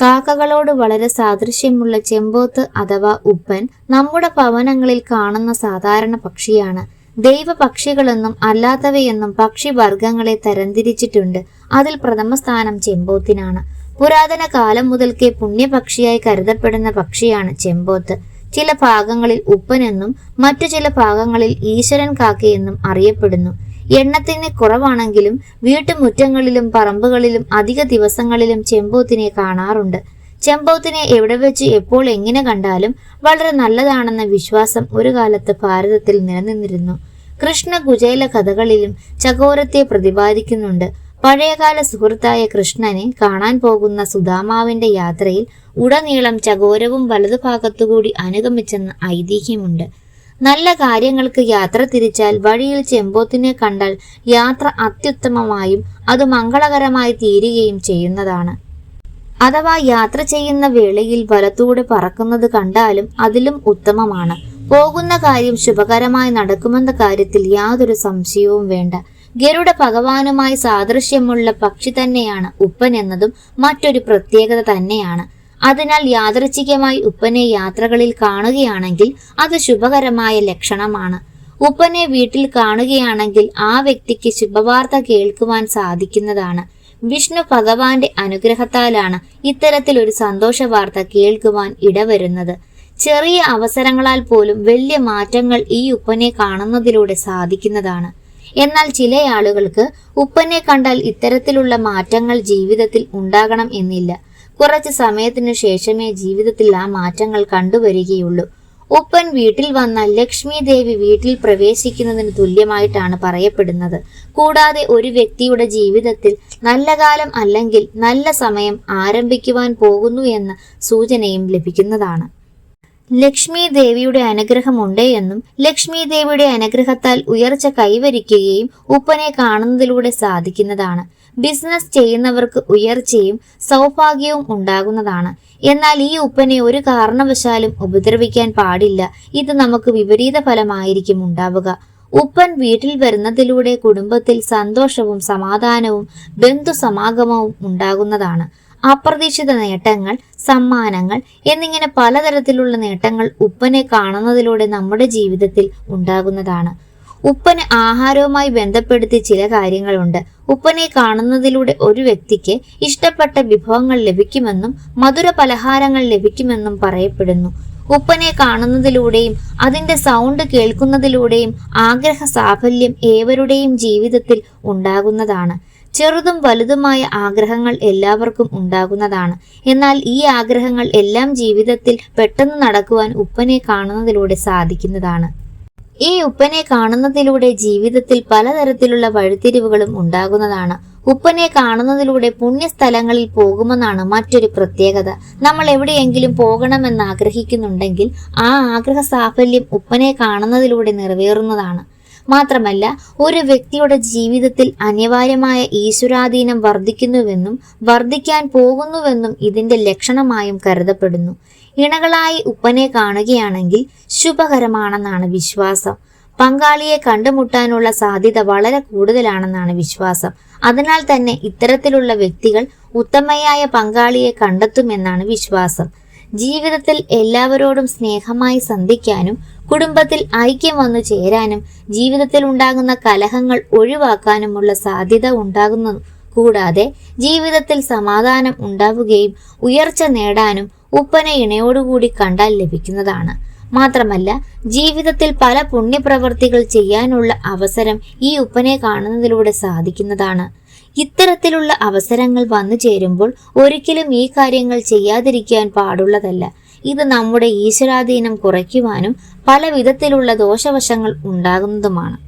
കാക്കകളോട് വളരെ സാദൃശ്യമുള്ള ചെമ്പോത്ത് അഥവാ ഉപ്പൻ നമ്മുടെ ഭവനങ്ങളിൽ കാണുന്ന സാധാരണ പക്ഷിയാണ്. ദൈവപക്ഷികളെന്നും അല്ലാത്തവയെന്നും പക്ഷിവർഗങ്ങളെ തരംതിരിച്ചിട്ടുണ്ട്. അതിൽ പ്രഥമ സ്ഥാനം ചെമ്പോത്തിനാണ്. പുരാതന കാലം മുതൽക്കേ പുണ്യപക്ഷിയായി കരുതപ്പെടുന്ന പക്ഷിയാണ് ചെമ്പോത്ത്. ചില ഭാഗങ്ങളിൽ ഉപ്പനെന്നും മറ്റു ചില ഭാഗങ്ങളിൽ ഈശ്വരൻ കാക്കയെന്നും അറിയപ്പെടുന്നു. എണ്ണത്തിന് കുറവാണെങ്കിലും വീട്ടുമുറ്റങ്ങളിലും പറമ്പുകളിലും അധിക ദിവസങ്ങളിലും ചെമ്പോത്തിനെ കാണാറുണ്ട്. ചെമ്പോത്തിനെ എവിടെ വെച്ച് എപ്പോൾ എങ്ങനെ കണ്ടാലും വളരെ നല്ലതാണെന്ന വിശ്വാസം ഒരു കാലത്ത് ഭാരതത്തിൽ നിലനിന്നിരുന്നു. കൃഷ്ണ കുചേല കഥകളിലും ചകോരത്തെ പ്രതിപാദിക്കുന്നുണ്ട്. പഴയകാല സുഹൃത്തായ കൃഷ്ണനെ കാണാൻ പോകുന്ന സുധാമാവിന്റെ യാത്രയിൽ ഉടനീളം ചകോരവും വലതുഭാഗത്തുകൂടി അനുഗമിച്ചെന്ന് ഐതിഹ്യമുണ്ട്. നല്ല കാര്യങ്ങൾക്ക് യാത്ര തിരിച്ചാൽ വഴിയിൽ ചെമ്പോത്തിനെ കണ്ടാൽ യാത്ര അത്യുത്തമമായും അത് മംഗളകരമായി തീരുകയും ചെയ്യുന്നതാണ്. അഥവാ യാത്ര ചെയ്യുന്ന വേളയിൽ വലത്തൂടെ പറക്കുന്നത് കണ്ടാലും അതിലും ഉത്തമമാണ്. പോകുന്ന കാര്യം ശുഭകരമായി നടക്കുമെന്ന കാര്യത്തിൽ യാതൊരു സംശയവും വേണ്ട. ഗരുഡ ഭഗവാനുമായി സാദൃശ്യമുള്ള പക്ഷി തന്നെയാണ് ഉപ്പൻ എന്നതും മറ്റൊരു പ്രത്യേകത തന്നെയാണ്. അതിനാൽ യാദൃച്ഛികമായി ഉപ്പനെ യാത്രകളിൽ കാണുകയാണെങ്കിൽ അത് ശുഭകരമായ ലക്ഷണമാണ്. ഉപ്പനെ വീട്ടിൽ കാണുകയാണെങ്കിൽ ആ വ്യക്തിക്ക് ശുഭവാർത്ത കേൾക്കുവാൻ സാധിക്കുന്നതാണ്. വിഷ്ണു ഭഗവാന്റെ അനുഗ്രഹത്താലാണ് ഇത്തരത്തിലൊരു സന്തോഷ വാർത്ത കേൾക്കുവാൻ ഇടവരുന്നത്. ചെറിയ അവസരങ്ങളാൽ പോലും വലിയ മാറ്റങ്ങൾ ഈ ഉപ്പനെ കാണുന്നതിലൂടെ സാധിക്കുന്നതാണ്. എന്നാൽ ചില ആളുകൾക്ക് ഉപ്പനെ കണ്ടാൽ ഇത്തരത്തിലുള്ള മാറ്റങ്ങൾ ജീവിതത്തിൽ ഉണ്ടാകണം എന്നില്ല. കുറച്ച് സമയത്തിനു ശേഷമേ ജീവിതത്തിൽ ആ മാറ്റങ്ങൾ കണ്ടുവരികയുള്ളൂ. ഉപ്പൻ വീട്ടിൽ വന്ന ലക്ഷ്മി ദേവി വീട്ടിൽ പ്രവേശിക്കുന്നതിന് തുല്യമായിട്ടാണ് പറയപ്പെടുന്നത്. കൂടാതെ ഒരു വ്യക്തിയുടെ ജീവിതത്തിൽ നല്ല കാലം അല്ലെങ്കിൽ നല്ല സമയം ആരംഭിക്കുവാൻ പോകുന്നു എന്ന സൂചനയും ലഭിക്കുന്നതാണ്. ലക്ഷ്മി ദേവിയുടെ അനുഗ്രഹമുണ്ട് എന്നും ലക്ഷ്മി ദേവിയുടെ അനുഗ്രഹത്താൽ ഉയർച്ച കൈവരിക്കുകയും ഉപ്പനെ കാണുന്നതിലൂടെ സാധിക്കുന്നതാണ്. ബിസിനസ് ചെയ്യുന്നവർക്ക് ഉയർച്ചയും സൗഭാഗ്യവും ഉണ്ടാകുന്നതാണ്. എന്നാൽ ഈ ഉപ്പനെ ഒരു കാരണവശാലും ഉപദ്രവിക്കാൻ പാടില്ല. ഇത് നമുക്ക് വിപരീത ഫലമായിരിക്കും ഉണ്ടാവുക. ഉപ്പൻ വീട്ടിൽ വരുന്നതിലൂടെ കുടുംബത്തിൽ സന്തോഷവും സമാധാനവും ബന്ധു സമാഗമവും ഉണ്ടാകുന്നതാണ്. അപ്രതീക്ഷിത നേട്ടങ്ങൾ സമ്മാനങ്ങൾ എന്നിങ്ങനെ പലതരത്തിലുള്ള നേട്ടങ്ങൾ ഉപ്പനെ കാണുന്നതിലൂടെ നമ്മുടെ ജീവിതത്തിൽ ഉണ്ടാകുന്നതാണ്. ഉപ്പന് ആഹാരവുമായി ബന്ധപ്പെടുത്തി ചില കാര്യങ്ങളുണ്ട്. ഉപ്പനെ കാണുന്നതിലൂടെ ഒരു വ്യക്തിക്ക് ഇഷ്ടപ്പെട്ട വിഭവങ്ങൾ ലഭിക്കുമെന്നും മധുര പലഹാരങ്ങൾ ലഭിക്കുമെന്നും പറയപ്പെടുന്നു. ഉപ്പനെ കാണുന്നതിലൂടെയും അതിന്റെ സൗണ്ട് കേൾക്കുന്നതിലൂടെയും ആഗ്രഹ സാഫല്യം ഏവരുടെയും ജീവിതത്തിൽ ഉണ്ടാകുന്നതാണ്. ചെറുതും വലുതുമായ ആഗ്രഹങ്ങൾ എല്ലാവർക്കും ഉണ്ടാകുന്നതാണ്. എന്നാൽ ഈ ആഗ്രഹങ്ങൾ എല്ലാം ജീവിതത്തിൽ പെട്ടെന്ന് നടക്കുവാൻ ഉപ്പനെ കാണുന്നതിലൂടെ സാധിക്കുന്നതാണ്. ഈ ഉപ്പനെ കാണുന്നതിലൂടെ ജീവിതത്തിൽ പലതരത്തിലുള്ള വഴിത്തിരിവുകളും ഉണ്ടാകുന്നതാണ്. ഉപ്പനെ കാണുന്നതിലൂടെ പുണ്യസ്ഥലങ്ങളിൽ പോകുമെന്നാണ് മറ്റൊരു പ്രത്യേകത. നമ്മൾ എവിടെയെങ്കിലും പോകണമെന്ന് ആഗ്രഹിക്കുന്നുണ്ടെങ്കിൽ ആ ആഗ്രഹ സാഫല്യം ഉപ്പനെ കാണുന്നതിലൂടെ നിറവേറുന്നതാണ്. മാത്രമല്ല ഒരു വ്യക്തിയുടെ ജീവിതത്തിൽ അനിവാര്യമായ ഈശ്വരാധീനം വർദ്ധിക്കുന്നുവെന്നും വർദ്ധിക്കാൻ പോകുന്നുവെന്നും ഇതിന്റെ ലക്ഷണമായും കരുതപ്പെടുന്നു. ഇണകളായി ഉപ്പനെ കാണുകയാണെങ്കിൽ ശുഭകരമാണെന്നാണ് വിശ്വാസം. പങ്കാളിയെ കണ്ടുമുട്ടാനുള്ള സാധ്യത വളരെ കൂടുതലാണെന്നാണ് വിശ്വാസം. അതിനാൽ തന്നെ ഇത്തരത്തിലുള്ള വ്യക്തികൾ ഉത്തമയായ പങ്കാളിയെ കണ്ടെത്തുമെന്നാണ് വിശ്വാസം. ജീവിതത്തിൽ എല്ലാവരോടും സ്നേഹമായി സന്ധിക്കാനും കുടുംബത്തിൽ ഐക്യം വന്നു ചേരാനും ജീവിതത്തിൽ ഉണ്ടാകുന്ന കലഹങ്ങൾ ഒഴിവാക്കാനുമുള്ള സാധ്യത ഉണ്ടാകുന്നു. കൂടാതെ ജീവിതത്തിൽ സമാധാനം ഉണ്ടാവുകയും ഉയർച്ച നേടാനും ഉപ്പന ഇണയോടുകൂടി കണ്ടാൽ ലഭിക്കുന്നതാണ്. മാത്രമല്ല ജീവിതത്തിൽ പല പുണ്യപ്രവർത്തികൾ ചെയ്യാനുള്ള അവസരം ഈ ഉപ്പനെ കാണുന്നതിലൂടെ സാധിക്കുന്നതാണ്. ഇത്തരത്തിലുള്ള അവസരങ്ങൾ വന്നു ചേരുമ്പോൾ ഒരിക്കലും ഈ കാര്യങ്ങൾ ചെയ്യാതിരിക്കാൻ പാടുള്ളതല്ല. ഇത് നമ്മുടെ ഈശ്വരാധീനം കുറയ്ക്കുവാനും പല വിധത്തിലുള്ള ദോഷവശങ്ങൾ ഉണ്ടാകുന്നതുമാണ്.